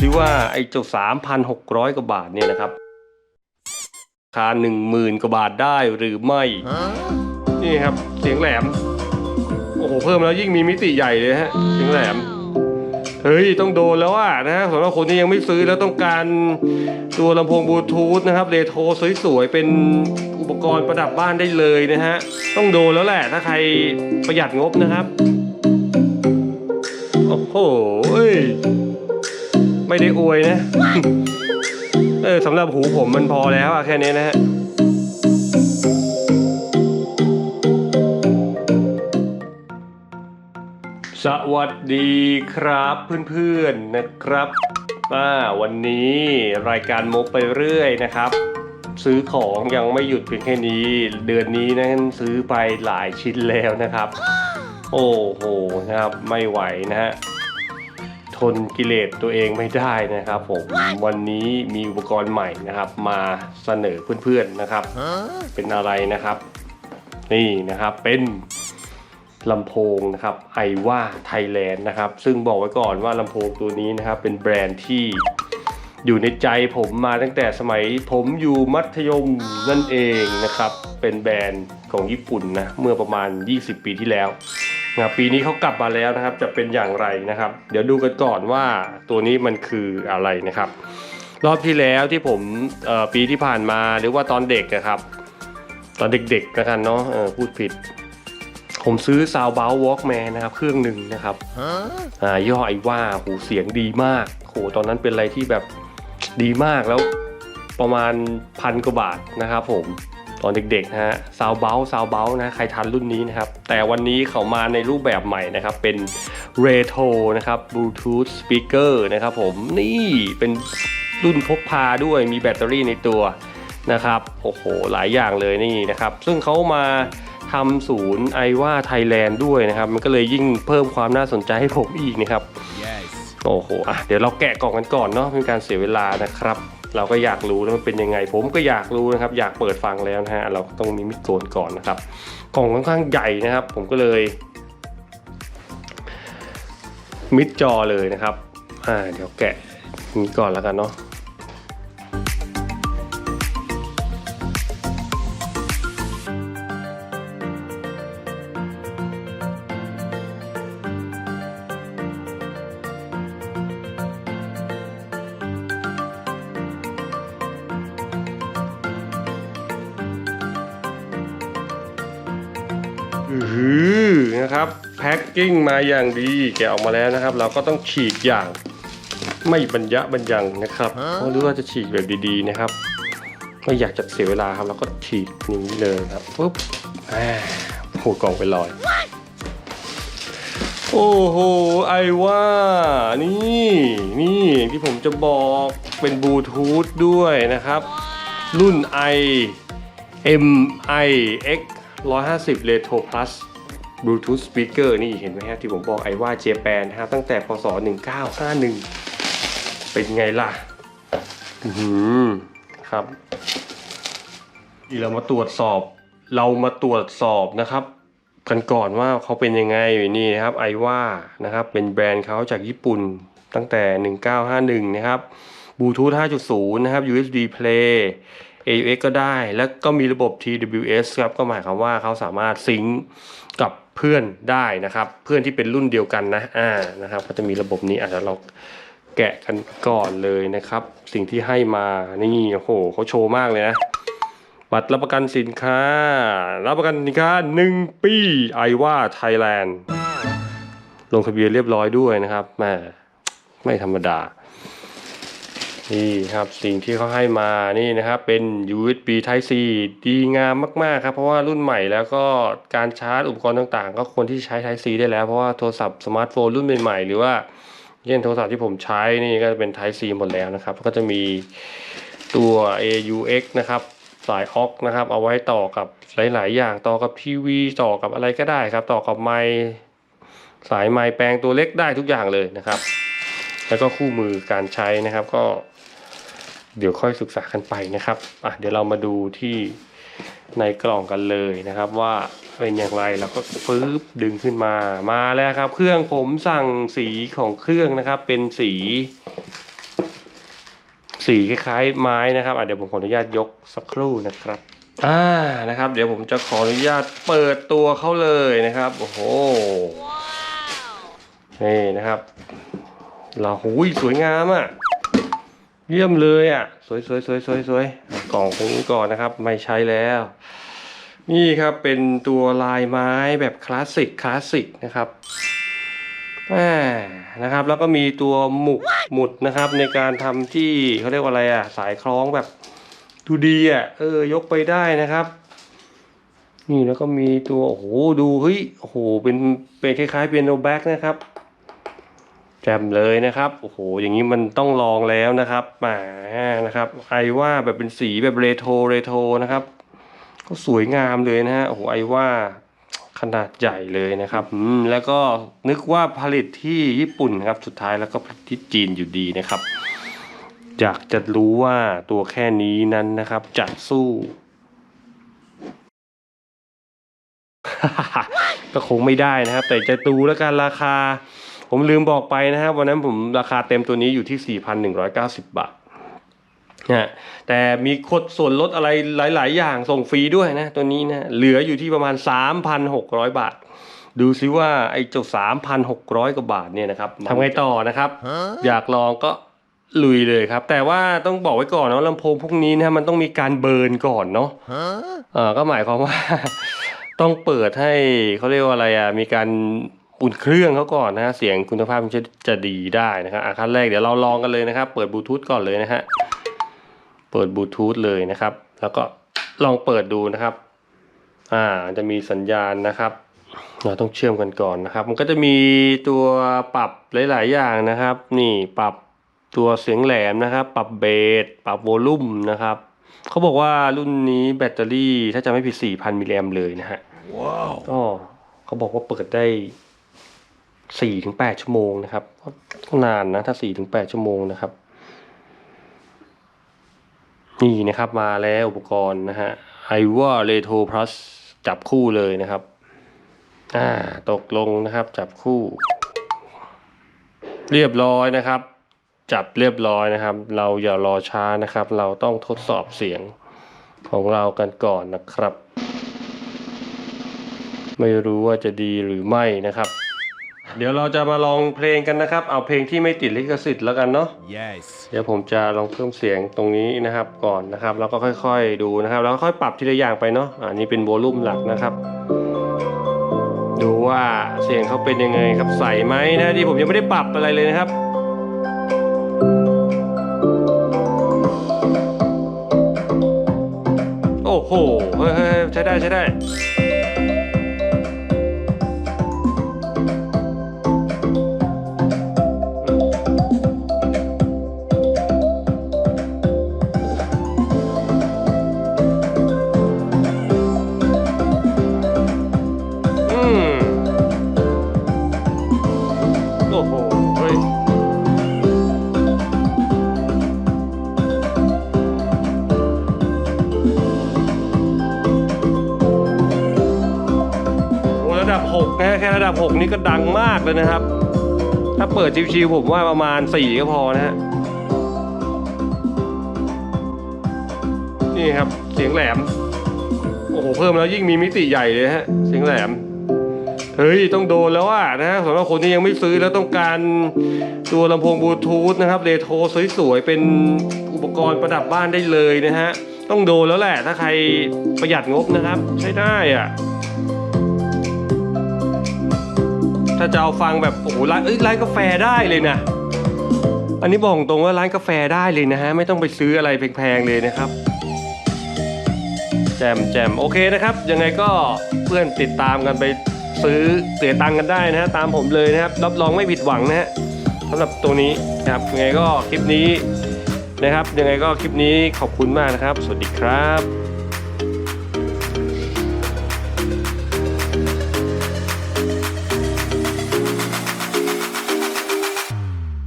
ซิว่าไอ้เจ้าสามพันหกร้อยกว่าบาทเนี่ยนะครับราคาหนึ่งหมื่นกว่าบาทได้หรือไม่ นี่ครับเสียงแหลม โอ้โห เพิ่มแล้วยิ่งมีมิติใหญ่เลยฮะ เสียงแหลม เฮ้ย ต้องโดนแล้วอะนะฮะสำหรับคนที่ยังไม่ซื้อแล้วต้องการตัวลำโพงบลูทูธนะครับเรโทรสวยๆ เป็นอุปกรณ์ประดับบ้านได้เลยนะฮะ ต้องโดนแล้วแหละ ถ้าใครประหยัดงบนะครับ โอ้โห ไม่ได้อวยนะ เออสำหรับหูผมมันพอแล้วอะแค่นี้นะฮะสวัสดีครับเพื่อนๆนะครับอ่าวันนี้รายการมกไปเรื่อยนะครับ ซื้อของยังไม่หยุดเพียงแค่นี้ เดือนนี้นั้นซื้อไปหลายชิ้นแล้วนะครับ โอ้โหนะครับไม่ไหวนะฮะ ทนกิเลสตัวเองไม่ได้นะครับผมวันนี้มีอุปกรณ์ใหม่นะครับ มาเสนอเพื่อนๆนะครับ เป็นอะไรนะครับ นี่นะครับเป็นลำโพงนะครับไอว่าไทยแลนด์นะครับ ซึ่งบอกไว้ก่อนว่าลำโพงตัวนี้นะครับ เป็นแบรนด์ที่อยู่ในใจผมมาตั้งแต่สมัยผมอยู่มัธยมนั่นเองนะครับ เป็นแบรนด์ของญี่ปุ่นนะเมื่อประมาณ 20 ปีที่แล้ว นะปีนี้เขากลับมาแล้วนะครับ จะเป็นอย่างไรนะครับ เดี๋ยวดูกันก่อนว่าตัวนี้มันคืออะไรนะครับ รอบที่แล้วที่ผมเอ่อปีที่ผ่านมาหรือว่าตอนเด็กนะครับ ตอนเด็กๆแล้วกันเนาะเออพูดผิด ผมซื้อซาวบ o วอล์กแมนนะครับ เครื่องหนึ่งนะครับอ่าย่ห้อไอว่าหูเสียงดีมากโหตอนนั้นเป็นอะไรที่แบบดีมากแล้วประมาณพันกว่าบาทนะครับผม ตอนเด็กๆนะฮะซาวเบลซาวเบลนะใครทันรุ่นนี้นะครับ แต่วันนี้เขามาในรูปแบบใหม่นะครับ เป็นเรโทรนะครับบลูทูธสปีกเกอร์นะครับผมนี่เป็นรุ่นพกพาด้วยมีแบตเตอรี่ในตัวนะครับโอ้โหหลายอย่างเลยนี่นะครับ ซึ่งเขามาทำศูนย์ไอว่าไทยแลนด์ด้วยนะครับ มันก็เลยยิ่งเพิ่มความน่าสนใจให้ผมอีกนะครับ Yes. โอ้โหอะเดี๋ยวเราแกะกล่องกันก่อนเนาะเป็นการเสียเวลานะครับ เราก็อยากรู้ว่ามันเป็นยังไง ผมก็อยากรู้นะครับอยากเปิดฟังแล้วนะฮะเราต้องมีมิดโซนก่อนนะครับกล่องค่อนข้างใหญ่นะครับ ผมก็เลย มิดจอเลยนะครับอ่าเดี๋ยวแกะนี้ก่อนแล้วกันเนาะ นะครับ แพ็คกิ้งมาอย่างดีแกะออกมาแล้วนะครับ เราก็ต้องฉีกอย่างไม่บรรยะบรรยังนะครับเพราะรู้ว่าจะฉีกแบบดีๆนะครับไม่อยากจะเสียเวลาครับเราก็ฉีกอย่างนี้เลยครับปุ๊บแหมโหกล่องไปลอย โอ้โหไอว่านี่นี่อย่างที่ผมจะบอกเป็นบลูทูธด้วยนะครับ รุ่น i MI X 150 Retro Plus Bluetooth Speaker นี่เห็นไหมฮะที่ผมบอกไอว่าเจแปนฮะตั้งแต่พศ 1951 เป็นไงล่ะอือหือครับทีเรามาตรวจสอบ เรามาตรวจสอบนะครับ กันก่อนว่าเขาเป็นยังไงนี่นะครับไอว่านะครับ เป็นแบรนด์เขาจากญี่ปุ่นตั้งแต่ 1951 นะครับบลูทูธ5.0 นะครับ USB Play AUX ก็ได้ แล้วก็มีระบบ TWS ครับ ก็หมายความว่าเขาสามารถซิงก์กับ เพื่อนได้นะครับ เพื่อนที่เป็นรุ่นเดียวกันนะอ่านะครับก็จะมีระบบนี้อาจจะเราแกะกันก่อนเลยนะครับ สิ่งที่ให้มานี่โอ้โหเขาโชว์มากเลยนะบัตรรับประกันสินค้า รับประกันสินค้า 1 ปีไอว่าไทยแลนด์ลงทะเบียนเรียบร้อยด้วยนะครับแมไม่ธรรมดา นี่ครับสิ่งที่เขาให้มานี่นะครับเป็น USB Type C ดีงามมากๆครับเพราะว่ารุ่นใหม่แล้วก็การชาร์จอุปกรณ์ต่างๆ ก็ควรที่ใช้ Type C ได้แล้ว เพราะว่าโทรศัพท์สมาร์ทโฟนรุ่นใหม่ๆ หรือว่าเช่นโทรศัพท์ที่ผมใช้นี่ก็จะเป็น Type C หมดแล้วนะครับ ก็จะมีตัว AUX นะครับสายออกนะครับ เอาไว้ต่อกับหลาย ๆ อย่างต่อกับทีวีต่อกับอะไรก็ได้ครับ ต่อกับไมค์สายไมค์แปลงตัวเล็กได้ทุกอย่างเลยนะครับ แล้วก็คู่มือการใช้นะครับก็ เดี๋ยวค่อยศึกษากันไปนะครับอะเดี๋ยวเรามาดูที่ในกล่องกันเลยนะครับ ว่าเป็นอย่างไรเราก็ปึ๊บดึงขึ้นมามาแล้วครับ เครื่องผมสั่งสีของเครื่องนะครับ เป็นสี สีคล้ายๆไม้นะครับอะเดี๋ยวผมขออนุญาตยกสักครู่นะครับอ่านะครับ เดี๋ยวผมจะขออนุญาตเปิดตัวเขาเลยนะครับโอ้โหนี่นะครับเราหุยสวยงามอะ เยี่ยมเลยอะ สวยสวยสวยสวยสวยกล่องตรงนี้ก่อนนะครับ ไม่ใช้แล้ว นี่ครับเป็นตัวลายไม้แบบคลาสสิกคลาสสิกนะครับแหมนะครับ แล้วก็มีตัวหมุกหมุดนะครับ ในการทำที่เขาเรียกว่าอะไรอะ สายคล้องแบบดูดีอะเออยกไปได้นะครับ นี่แล้วก็มีตัวโอ้โหดูเฮ้ยโอ้โหเป็นเป็นคล้ายๆเปียโนแบ็กนะครับ แจมเลยนะครับโอ้โหอย่างนี้มันต้องลองแล้วนะครับแหมนะครับไอว่าแบบเป็นสีแบบเรโทรเรโทรนะครับ ก็สวยงามเลยนะฮะโอ้โหไอว่าขนาดใหญ่เลยนะครับอืมแล้วก็นึกว่าผลิตที่ญี่ปุ่นครับสุดท้ายแล้วก็ผลิตที่จีนอยู่ดีนะครับ อยากจะรู้ว่าตัวแค่นี้นั้นนะครับจะสู้ ก็คงไม่ได้นะครับ แต่จะดูแล้วกันราคา ผมลืมบอกไปนะครับวันนั้นผมราคาเต็มตัวนี้อยู่ที่ 4,190 บาทนะฮะแต่มีคดส่วนลดอะไรหลาย ๆ อย่างส่งฟรีด้วยนะตัวนี้นะเหลืออยู่ที่ประมาณ 3,600 บาท ดูซิว่าไอ้เจ้า3,600 กว่าบาทเนี่ยนะครับทำไงต่อนะครับ อยากลองก็ลุยเลยครับ แต่ว่าต้องบอกไว้ก่อนเนาะลำโพงพวกนี้นะมันต้องมีการเบิร์นก่อนเนาะเออก็หมายความว่า ต้องเปิดให้เขาเรียกว่าอะไรอะมีการ อุ่นเครื่องเขาก่อนนะฮะเสียงคุณภาพมันจะจะดีได้นะครับอะขั้นแรกเดี๋ยวเราลองกันเลยนะครับ เปิดบลูทูธก่อนเลยนะฮะเปิดบลูทูธเลยนะครับ แล้วก็ลองเปิดดูนะครับ อ่าจะมีสัญญาณนะครับเราต้องเชื่อมกันก่อนนะครับ มันก็จะมีตัวปรับหลาย ๆ อย่างนะครับ นี่ปรับตัวเสียงแหลมนะครับ ปรับเบสปรับโวลูมนะครับเขาบอกว่ารุ่นนี้แบตเตอรี่ถ้าจะไม่ผิด4,000มิลลิแอมเลยนะฮะก็เขาบอกว่าเปิดได้ 4-8ชั่วโมงนะครับก็นานนะถ้า4-8ชั่วโมงนะครับนี่นะครับมาแล้วอุปกรณ์นะฮะ i w a Retro Plus จับคู่เลยนะครับอ่าตกลงนะครับจับคู่ เรียบร้อยนะครับ จับเรียบร้อยนะครับ เราอย่ารอช้านะครับ เราต้องทดสอบเสียงของเรากันก่อนนะครับ ไม่รู้ว่าจะดีหรือไม่นะครับ เดี๋ยวเราจะมาลองเพลงกันนะครับ เอาเพลงที่ไม่ติดลิขสิทธิ์แล้วกันเนาะ Yes. เดี๋ยวผมจะลองเพิ่มเสียงตรงนี้นะครับก่อนนะครับ แล้วก็ค่อยๆดูนะครับ แล้วก็ค่อยปรับทีละอย่างไปเนาะ อันนี้เป็นโวลูมหลักนะครับ ดูว่าเสียงเขาเป็นยังไงครับใสไหมนะที่ผมยังไม่ได้ปรับอะไรเลยนะครับโอ้โห เฮ้ยเฮ้ยใช้ได้ใช้ได้ 6 นี่ก็ดังมากเลยนะครับ ถ้าเปิดชิวๆผมว่าประมาณ 4 ก็พอนะฮะ นี่ครับเสียงแหลม โอ้โห เพิ่มแล้วยิ่งมีมิติใหญ่เลยฮะ เสียงแหลม เฮ้ย ต้องโดนแล้วอะนะฮะสำหรับคนที่ยังไม่ซื้อแล้วต้องการตัวลำโพงบลูทูธนะครับเรโทรสวยๆ เป็นอุปกรณ์ประดับบ้านได้เลยนะฮะ ต้องโดนแล้วแหละ ถ้าใครประหยัดงบนะครับ ใช้ได้อะ ถ้าจะเอาฟังแบบโอ้โหร้านเอ้ยร้านกาแฟได้เลยนะ อันนี้บอกตรงว่าร้านกาแฟได้เลยนะฮะไม่ต้องไปซื้ออะไรแพงๆเลยนะครับแจมแจมโอเคนะครับ ยังไงก็เพื่อนติดตามกันไปซื้อเสียตังกันได้นะฮะตามผมเลยนะครับ รับรองไม่ผิดหวังนะฮะสำหรับตัวนี้นะครับยังไงก็คลิปนี้นะครับ ยังไงก็คลิปนี้ขอบคุณมากนะครับ สวัสดีครับ